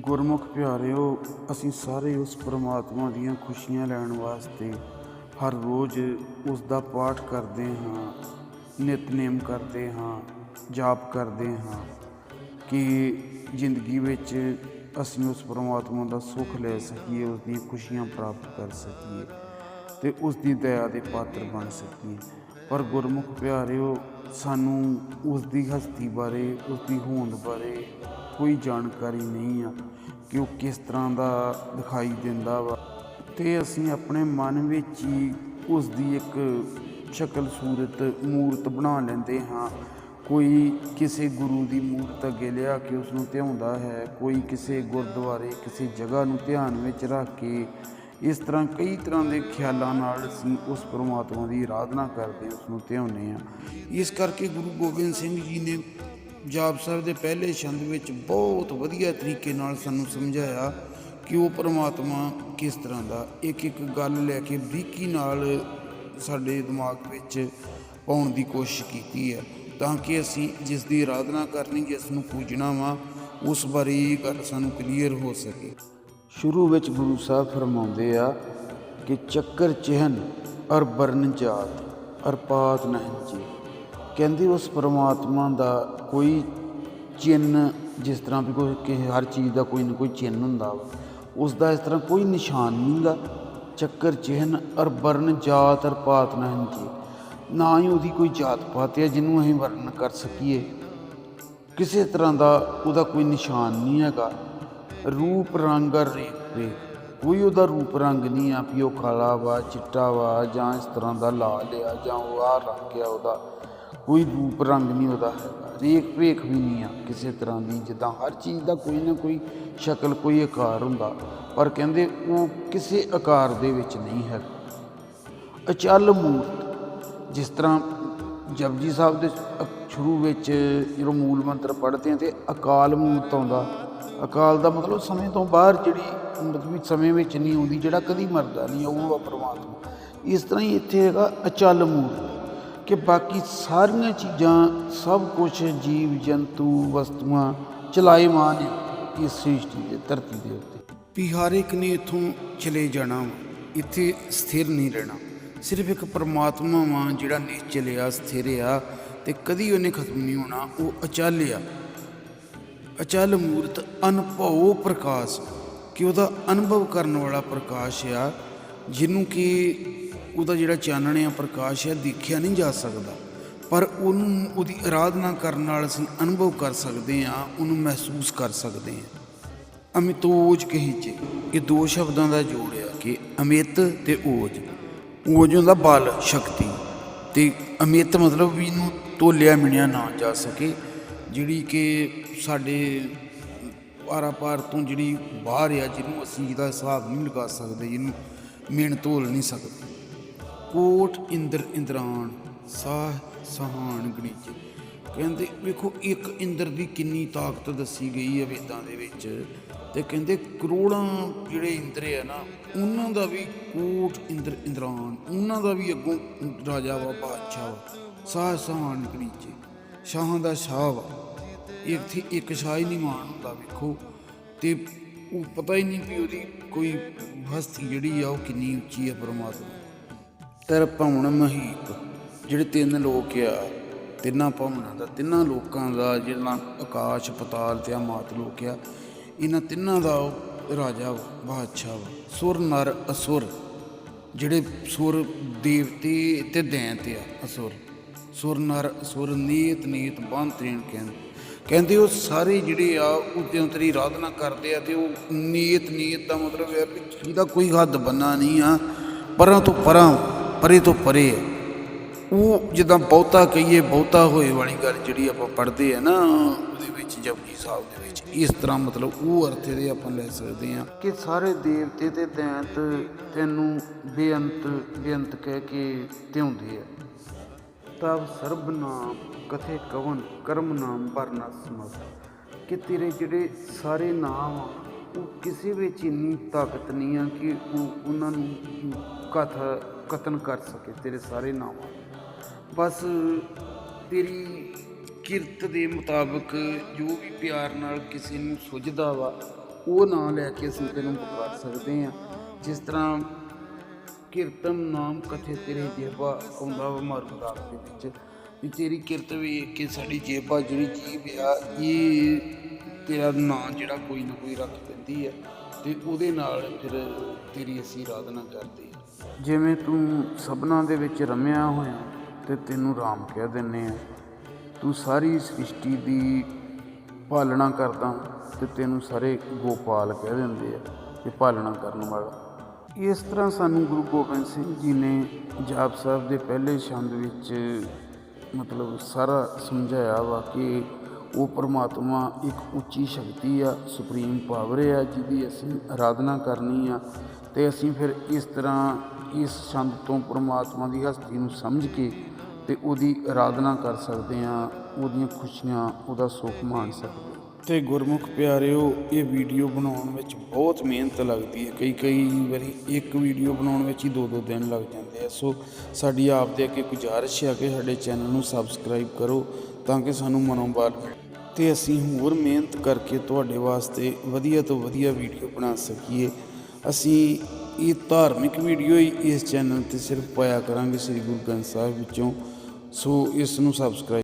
ਗੁਰਮੁਖ ਪਿਆਰਿਓ, ਅਸੀਂ ਸਾਰੇ ਉਸ ਪਰਮਾਤਮਾ ਦੀਆਂ ਖੁਸ਼ੀਆਂ ਲੈਣ ਵਾਸਤੇ ਹਰ ਰੋਜ਼ ਉਸ ਦਾ ਪਾਠ ਕਰਦੇ ਹਾਂ ਨਿਤਨੇਮ ਕਰਦੇ ਹਾਂ, ਜਾਪ ਕਰਦੇ ਹਾਂ ਕਿ ਜ਼ਿੰਦਗੀ ਵਿੱਚ ਅਸੀਂ ਉਸ ਪਰਮਾਤਮਾ ਦਾ ਸੁੱਖ ਲੈ ਸਕੀਏ ਉਸ ਦੀਆਂ ਖੁਸ਼ੀਆਂ ਪ੍ਰਾਪਤ ਕਰ ਸਕੀਏ ਤੇ ਉਸ ਦੀ ਦਇਆ ਦੇ ਪਾਤਰ ਬਣ ਸਕੀਏ। ਪਰ ਗੁਰਮੁਖ ਪਿਆਰਿਓ, ਸਾਨੂੰ ਉਸ ਦੀ ਹਸਤੀ ਬਾਰੇ ਉਸ ਦੀ ਹੋਂਦ ਬਾਰੇ ਕੋਈ ਜਾਣਕਾਰੀ ਨਹੀਂ ਆ ਕਿ ਉਹ ਕਿਸ ਤਰ੍ਹਾਂ ਦਾ ਦਿਖਾਈ ਦਿੰਦਾ ਵਾ। ਤੇ ਅਸੀਂ ਆਪਣੇ ਮਨ ਵਿੱਚ ਹੀ ਉਸ ਦੀ ਇੱਕ ਸ਼ਕਲ, ਸੂਰਤ, ਮੂਰਤ ਬਣਾ ਲੈਂਦੇ ਹਾਂ। ਕੋਈ ਕਿਸੇ ਗੁਰੂ ਦੀ ਮੂਰਤ ਅੱਗੇ ਲਿਆ ਕੇ ਉਸ ਨੂੰ ਧਿਆਉਂਦਾ ਹੈ, ਕੋਈ ਕਿਸੇ ਗੁਰਦੁਆਰੇ, ਕਿਸੇ ਜਗ੍ਹਾ ਨੂੰ ਧਿਆਨ ਵਿੱਚ ਰੱਖ ਕੇ ਇਸ ਤਰ੍ਹਾਂ ਕਈ ਤਰ੍ਹਾਂ ਦੇ ਖਿਆਲਾਂ ਨਾਲ ਅਸੀਂ ਉਸ ਪਰਮਾਤਮਾ ਦੀ ਆਰਾਧਨਾ ਕਰਦੇ ਹਾਂ ਉਸ ਨੂੰ ਧਿਆਉਂਦੇ ਹਾਂ। ਇਸ ਕਰਕੇ ਗੁਰੂ ਗੋਬਿੰਦ ਸਿੰਘ ਜੀ ਨੇ ਜਾਪ ਸਾਹਿਬ ਦੇ ਪਹਿਲੇ ਛੰਦ ਵਿੱਚ ਬਹੁਤ ਵਧੀਆ ਤਰੀਕੇ ਨਾਲ ਸਾਨੂੰ ਸਮਝਾਇਆ ਕਿ ਉਹ ਪ੍ਰਮਾਤਮਾ ਕਿਸ ਤਰ੍ਹਾਂ ਦਾ ਇੱਕ ਇੱਕ ਗੱਲ ਲੈ ਕੇ ਬਰੀਕੀ ਨਾਲ ਸਾਡੇ ਦਿਮਾਗ ਵਿੱਚ ਪਾਉਣ ਦੀ ਕੋਸ਼ਿਸ਼ ਕੀਤੀ ਹੈ। ਤਾਂ ਕਿ ਅਸੀਂ ਜਿਸ ਦੀ ਆਰਾਧਨਾ ਕਰਨੀ, ਜਿਸ ਨੂੰ ਪੂਜਣਾ ਵਾ, ਉਸ ਬਾਰੇ ਗੱਲ ਸਾਨੂੰ ਕਲੀਅਰ ਹੋ ਸਕੇ। ਸ਼ੁਰੂ ਵਿੱਚ ਗੁਰੂ ਸਾਹਿਬ ਫਰਮਾਉਂਦੇ ਆ ਕਿ ਚੱਕਰ ਚਿਹਨ ਅਰ ਬਰਨ ਜਾਤ, ਅਰ ਪਾਤ ਨਹੀਂ ਜੀ ਕਹਿੰਦੇ ਉਸ ਪਰਮਾਤਮਾ ਦਾ ਕੋਈ ਚਿੰਨ, ਜਿਸ ਤਰ੍ਹਾਂ ਵੀ ਕੋਈ ਕਿਸੇ ਹਰ ਚੀਜ਼ ਦਾ ਕੋਈ ਨਾ ਕੋਈ ਚਿੰਨ ਹੁੰਦਾ ਵਾ ਉਸ ਦਾ ਇਸ ਤਰ੍ਹਾਂ ਕੋਈ ਨਿਸ਼ਾਨ ਨਹੀਂਗਾ। ਚੱਕਰ ਚਿਹਨ ਅਰ ਬਰਨ ਜਾਤ ਅਰ ਪਾਤ ਨਹੀਂ ਜੀ ਨਾ ਹੀ ਉਹਦੀ ਕੋਈ ਜਾਤ ਪਾਤ ਹੈ ਜਿਹਨੂੰ ਅਸੀਂ ਵਰਣਨ ਕਰ ਸਕੀਏ। ਕਿਸੇ ਤਰ੍ਹਾਂ ਦਾ ਉਹਦਾ ਕੋਈ ਨਿਸ਼ਾਨ ਨਹੀਂ ਹੈਗਾ। ਰੂਪ, ਰੰਗ ਅਰ ਰੇਖ ਰੇਖ ਕੋਈ ਉਹਦਾ ਰੂਪ, ਰੰਗ ਨਹੀਂ ਆ ਵੀ ਉਹ ਕਾਲਾ ਵਾ, ਚਿੱਟਾ ਵਾ ਜਾਂ ਇਸ ਤਰ੍ਹਾਂ ਦਾ ਲਾਲ ਆ ਜਾਂ ਉਹ ਆ ਰੰਗ ਆ ਉਹਦਾ। ਕੋਈ ਰੂਪ ਰੰਗ ਨਹੀਂ ਉਹਦਾ। ਹੈਗਾ ਰੇਖ ਰੇਖ ਵੀ ਨਹੀਂ ਆ ਕਿਸੇ ਤਰ੍ਹਾਂ ਦੀ। ਜਿੱਦਾਂ ਹਰ ਚੀਜ਼ ਦਾ ਕੋਈ ਨਾ ਕੋਈ ਸ਼ਕਲ, ਕੋਈ ਆਕਾਰ ਹੁੰਦਾ। ਪਰ ਕਹਿੰਦੇ ਉਹ ਕਿਸੇ ਆਕਾਰ ਦੇ ਵਿੱਚ ਨਹੀਂ ਹੈ। ਅਚਲ ਮੂਰਤ, ਜਿਸ ਤਰ੍ਹਾਂ ਜਪਜੀ ਸਾਹਿਬ ਦੇ ਸ਼ੁਰੂ ਵਿੱਚ ਜਦੋਂ ਮੂਲ ਮੰਤਰ ਪੜ੍ਹਦੇ ਹਾਂ ਤੇ ਅਕਾਲ ਮੂਰਤ ਆਉਂਦਾ। ਅਕਾਲ ਦਾ ਮਤਲਬ ਸਮੇਂ ਤੋਂ ਬਾਹਰ ਜਿਹੜੀ ਮਤਲਬ ਸਮੇਂ ਵਿੱਚ ਨਹੀਂ ਆਉਂਦੀ, ਜਿਹੜਾ ਕਦੀ ਮਰਦਾ ਨਹੀਂ, ਉਹ ਆ ਪ੍ਰਮਾਤਮਾ। ਇਸ ਤਰ੍ਹਾਂ ਹੀ ਇੱਥੇ ਹੈਗਾ ਅਚਲ ਮੂਰਤ। ਕਿ ਬਾਕੀ ਸਾਰੀਆਂ ਚੀਜ਼ਾਂ ਸਭ ਕੁਝ ਜੀਵ ਜੰਤੂ ਵਸਤੂਆਂ ਚਲਾਏਮਾਨ ਆ ਇਸ ਸ੍ਰਿਸ਼ਟੀ ਦੇ ਧਰਤੀ ਦੇ ਉੱਤੇ। ਵੀ ਹਰ ਇੱਕ ਨੇ ਇੱਥੋਂ ਚਲੇ ਜਾਣਾ ਵਾ, ਇੱਥੇ ਸਥਿਰ ਨਹੀਂ ਰਹਿਣਾ। ਸਿਰਫ ਇੱਕ ਪਰਮਾਤਮਾ ਵਾ ਜਿਹੜਾ ਨਿਸ਼ਚਲ ਆ ਸਥਿਰ ਆ ਤੇ ਕਦੀ ਉਹਨੇ ਖਤਮ ਨਹੀਂ ਹੋਣਾ ਉਹ ਅਚਲ ਆ ਅਚਲ ਮੂਰਤ ਅਨਭਉ ਪ੍ਰਕਾਸ਼ ਕਿ ਉਹਦਾ ਅਨੁਭਵ ਕਰਨ ਵਾਲਾ ਪ੍ਰਕਾਸ਼ ਆ ਜਿਹਨੂੰ ਕਿ ਉਹਦਾ ਜਿਹੜਾ ਚਾਨਣ ਆ, ਪ੍ਰਕਾਸ਼ ਆ, ਦੇਖਿਆ ਨਹੀਂ ਜਾ ਸਕਦਾ। ਪਰ ਉਹਨੂੰ ਉਹਦੀ ਆਰਾਧਨਾ ਕਰਨ ਨਾਲ ਅਸੀਂ ਅਨੁਭਵ ਕਰ ਸਕਦੇ ਆ, ਉਹਨੂੰ ਮਹਿਸੂਸ ਕਰ ਸਕਦੇ ਆ। ਅਮਿਤੋਜ ਕਹੀਚੇ, ਇਹ ਦੋ ਸ਼ਬਦਾਂ ਦਾ ਜੋੜ ਆ ਕਿ ਅਮਿਤ ਤੇ ਓਜ। ਓਜ ਹੁੰਦਾ ਬਲ ਸ਼ਕਤੀ। ਤੇ ਅਮਿਤ ਮਤਲਬ ਵੀ ਇਹਨੂੰ ਤੋਲਿਆ ਮਿਣਿਆ ਨਾ ਜਾ ਸਕੇ, ਜਿਹੜੀ ਕਿ ਸਾਡੇ ਪਾਰਾ ਪਾਰ ਤੋਂ ਜਿਹੜੀ ਬਾਹਰ ਆ, ਜਿਹਨੂੰ ਅਸੀਂ ਇਹਦਾ ਹਿਸਾਬ ਨਹੀਂ ਲਗਾ ਸਕਦੇ, ਜਿਹਨੂੰ ਮਿਣ ਤੋਲ ਨਹੀਂ ਸਕਦੇ। ਕੋਟ ਇੰਦਰ ਇੰਦਰਾਨ, ਸਾਹ ਸਹਾਨ ਗਣੀਚੇ ਕਹਿੰਦੇ, ਵੇਖੋ, ਇੱਕ ਇੰਦਰ ਦੀ ਕਿੰਨੀ ਤਾਕਤ ਦੱਸੀ ਗਈ ਹੈ ਵੇਦਾਂ ਦੇ ਵਿੱਚ। ਤੇ ਕਹਿੰਦੇ, ਕਰੋੜਾਂ ਜਿਹੜੇ ਇੰਦਰ ਆ ਨਾ, ਉਹਨਾਂ ਦਾ ਵੀ ਕੋਟ ਇੰਦਰ ਇੰਦਰਾਨ, ਉਹਨਾਂ ਦਾ ਵੀ ਅੱਗੋਂ ਰਾਜਾ ਵਾ, ਬਾਦਸ਼ਾਹ ਵਾ। ਸਾਹ ਸਹਾਨ ਗਣੀਚੇ ਸ਼ਾਹਾਂ ਦਾ ਸ਼ਾਹ ਵਾ। ਇੱਥੇ ਇੱਕ ਸ਼ਾਹ ਹੀ ਨਹੀਂ ਮਾਣ ਹੁੰਦਾ, ਵੇਖੋ। ਤੇ ਉਹ ਪਤਾ ਹੀ ਨਹੀਂ ਵੀ ਉਹਦੀ ਕੋਈ ਹਸਤੀ ਜਿਹੜੀ ਆ, ਉਹ ਕਿੰਨੀ ਉੱਚੀ ਹੈ ਪਰਮਾਤਮਾ ਤਰ ਭਵਨ ਮਹੀਪ ਜਿਹੜੇ ਤਿੰਨ ਲੋਕ ਆ, ਤਿੰਨਾਂ ਭਵਨਾਂ ਦਾ, ਤਿੰਨਾਂ ਲੋਕਾਂ ਦਾ ਜਿਹੜਾ ਆਕਾਸ਼ ਪਤਾਲ ਤੇ ਆ ਮਾਤ ਲੋਕ ਆ, ਇਹਨਾਂ ਤਿੰਨਾਂ ਦਾ ਉਹ ਰਾਜਾ ਵਾ, ਬਾਦਸ਼ਾਹ ਵਾ। ਸੁਰ ਨਰ ਅਸੁਰ, ਜਿਹੜੇ ਸੁਰ ਦੇਵਤੇ ਤੇ ਦੈਂਤ ਆ, ਅਸੁਰ। ਸੁਰ ਨਰ ਅਸੁਰ, ਨੀਤ ਨੀਤ ਬੰਤ੍ਰੇਣ ਕਹਿੰਦੇ ਕਹਿੰਦੇ ਉਹ ਸਾਰੇ ਜਿਹੜੇ ਆ ਉਹਦੇ ਅੰਤਰੀ ਰਾਧਨਾ ਕਰਦੇ ਆ ਤੇ ਉਹ ਨੀਤ ਨੀਤ ਦਾ ਮਤਲਬ ਹੈ ਵੀ ਜਿਹਦਾ ਕੋਈ ਹੱਦ ਬੰਨਾ ਨਹੀਂ ਆ, ਪਰਾਂ ਤੋਂ ਪਰਾਂ। ਪਰੇ ਤੋਂ ਪਰੇ ਹੈ। ਉਹ ਜਿੱਦਾਂ ਬਹੁਤਾ ਕਹੀਏ, ਬਹੁਤਾ ਹੋਏ ਵਾਲੀ ਗੱਲ ਜਿਹੜੀ ਆਪਾਂ ਪੜ੍ਹਦੇ ਆ ਨਾ ਉਹਦੇ ਵਿੱਚ, ਜਪਜੀ ਸਾਹਿਬ ਦੇ ਵਿੱਚ, ਇਸ ਤਰ੍ਹਾਂ ਮਤਲਬ ਉਹ ਅਰਥ ਇਹਦੇ ਆਪਾਂ ਲੈ ਸਕਦੇ ਆ ਕਿ ਸਾਰੇ ਦੇਵਤੇ ਤੇ ਦੈਂਤ ਤੈਨੂੰ ਬੇਅੰਤ ਬੇਅੰਤ ਕਹਿ ਕੇ ਧਿਆਉਂਦੇ ਆ। ਤਬ ਸਰਬ ਨਾਮ ਕਥੇ ਕਵਨ, ਕਰਮ ਨਾਮ ਵਰਨਾ ਸਮਸ ਕਿ ਤੇਰੇ ਜਿਹੜੇ ਸਾਰੇ ਨਾਮ ਆ ਉਹ ਕਿਸੇ ਵਿੱਚ ਇੰਨੀ ਤਾਕਤ ਨਹੀਂ ਆ ਕਿ ਉਹ ਉਹਨਾਂ ਨੂੰ ਕਥ, ਕਤਨ ਕਰ ਸਕੇ ਤੇਰੇ ਸਾਰੇ ਨਾਮ ਬਸ ਤੇਰੀ ਕਿਰਤ ਦੇ ਮੁਤਾਬਕ ਜੋ ਵੀ ਪਿਆਰ ਨਾਲ ਕਿਸੇ ਨੂੰ ਸੁਝਦਾ ਵਾ, ਉਹ ਨਾਂ ਲੈ ਕੇ ਅਸੀਂ ਤੈਨੂੰ ਪੁਕਾਰ ਸਕਦੇ ਹਾਂ ਜਿਸ ਤਰ੍ਹਾਂ ਕੀਰਤਨ ਨਾਮ ਕਥੇ ਤੇਰੇ ਜੇਬਾ ਆਉਂਦਾ ਵਾ ਮਾਰੂ ਰਾਗ ਦੇ ਵਿੱਚ, ਵੀ ਤੇਰੀ ਕਿਰਤ ਵੇਖ ਕੇ ਸਾਡੀ ਜੇਬਾ ਜਿਹੜੀ ਜੀਭ ਆ ਇਹ ਤੇਰਾ ਨਾਂ ਜਿਹੜਾ ਕੋਈ ਨਾ ਕੋਈ ਰੱਖ ਦਿੰਦੀ ਹੈ ਤੇ ਉਹਦੇ ਨਾਲ ਫਿਰ ਤੇਰੀ ਅਸੀਂ ਆਰਾਧਨਾ ਕਰਦੇ ਹਾਂ ਜਿਵੇਂ ਤੂੰ ਸਭਨਾ ਦੇ ਵਿੱਚ ਰਮਿਆ ਹੋਇਆ ਤੇ ਤੈਨੂੰ ਰਾਮ ਕਹਿ ਦਿੰਨੇ ਆ। ਤੂੰ ਸਾਰੀ ਸ੍ਰਿਸ਼ਟੀ ਦੀ ਪਾਲਣਾ ਕਰਦਾ ਤੇ ਤੈਨੂੰ ਸਾਰੇ ਗੋਪਾਲ ਕਹਿ ਦਿੰਦੇ ਆ ਕਿ ਪਾਲਣਾ ਕਰਨ ਵਾਲਾ। ਇਸ ਤਰ੍ਹਾਂ ਸਾਨੂੰ ਗੁਰੂ ਗੋਬਿੰਦ ਸਿੰਘ ਜੀ ਨੇ ਜਾਪ ਸਾਹਿਬ ਦੇ ਪਹਿਲੇ ਛੰਦ ਵਿੱਚ ਮਤਲਬ ਸਾਰਾ ਸਮਝਾਇਆ ਵਾ ਕਿ ਉਹ ਪਰਮਾਤਮਾ ਇੱਕ ਉੱਚੀ ਸ਼ਕਤੀ ਆ, ਸੁਪਰੀਮ ਪਾਵਰ ਆ, ਜਿਹਦੀ ਅਸੀਂ ਆਰਾਧਨਾ ਕਰਨੀ ਆ। ਤੇ ਅਸੀਂ ਫਿਰ ਇਸ ਤਰ੍ਹਾਂ ਇਸ ਛੰਦ ਤੋਂ ਪਰਮਾਤਮਾ ਦੀ ਹਸਤੀ ਨੂੰ ਸਮਝ ਕੇ ਤੇ ਉਹਦੀ ਆਰਾਧਨਾ ਕਰ ਸਕਦੇ ਆ, ਉਹਦੀਆਂ ਖੁਸ਼ੀਆਂ, ਉਹਦਾ ਸੁੱਖ ਮਾਣ ਸਕਦੇ ਹਾਂ। ਤੇ ਗੁਰਮੁਖ ਪਿਆਰਿਓ, ਇਹ ਵੀਡੀਓ ਬਣਾਉਣ ਵਿੱਚ ਬਹੁਤ ਮਿਹਨਤ ਲੱਗਦੀ ਹੈ। ਕਈ ਕਈ ਵਾਰੀ ਇੱਕ ਵੀਡੀਓ ਬਣਾਉਣ ਵਿੱਚ ਹੀ ਦੋ ਦੋ ਦਿਨ ਲੱਗ ਜਾਂਦੇ ਆ। ਸੋ ਸਾਡੀ ਆਪ ਦੇ ਅੱਗੇ ਗੁਜ਼ਾਰਿਸ਼ ਹੈ ਕਿ ਸਾਡੇ ਚੈਨਲ ਨੂੰ ਸਬਸਕ੍ਰਾਈਬ ਕਰੋ ਤਾਂ ਕਿ ਸਾਨੂੰ ਮਨੋਬਲ ਮਿਲੇ ਤੇ ਅਸੀਂ ਹੋਰ ਮਿਹਨਤ ਕਰਕੇ ਤੁਹਾਡੇ ਵਾਸਤੇ ਵਧੀਆ ਤੋਂ ਵਧੀਆ ਵੀਡੀਓ ਬਣਾ ਸਕੀਏ। ਅਸੀਂ ਇਹ ਧਾਰਮਿਕ ਵੀਡੀਓ ਹੀ ਇਸ ਚੈਨਲ ਤੇ ਸਿਰਫ ਪਾਇਆ ਕਰਾਂਗੇ ਸ੍ਰੀ ਗੁਰੂ ਗ੍ਰੰਥ ਸਾਹਿਬ ਵਿੱਚੋਂ। ਸੋ ਇਸ ਨੂੰ ਸਬਸਕ੍ਰਾਈਬ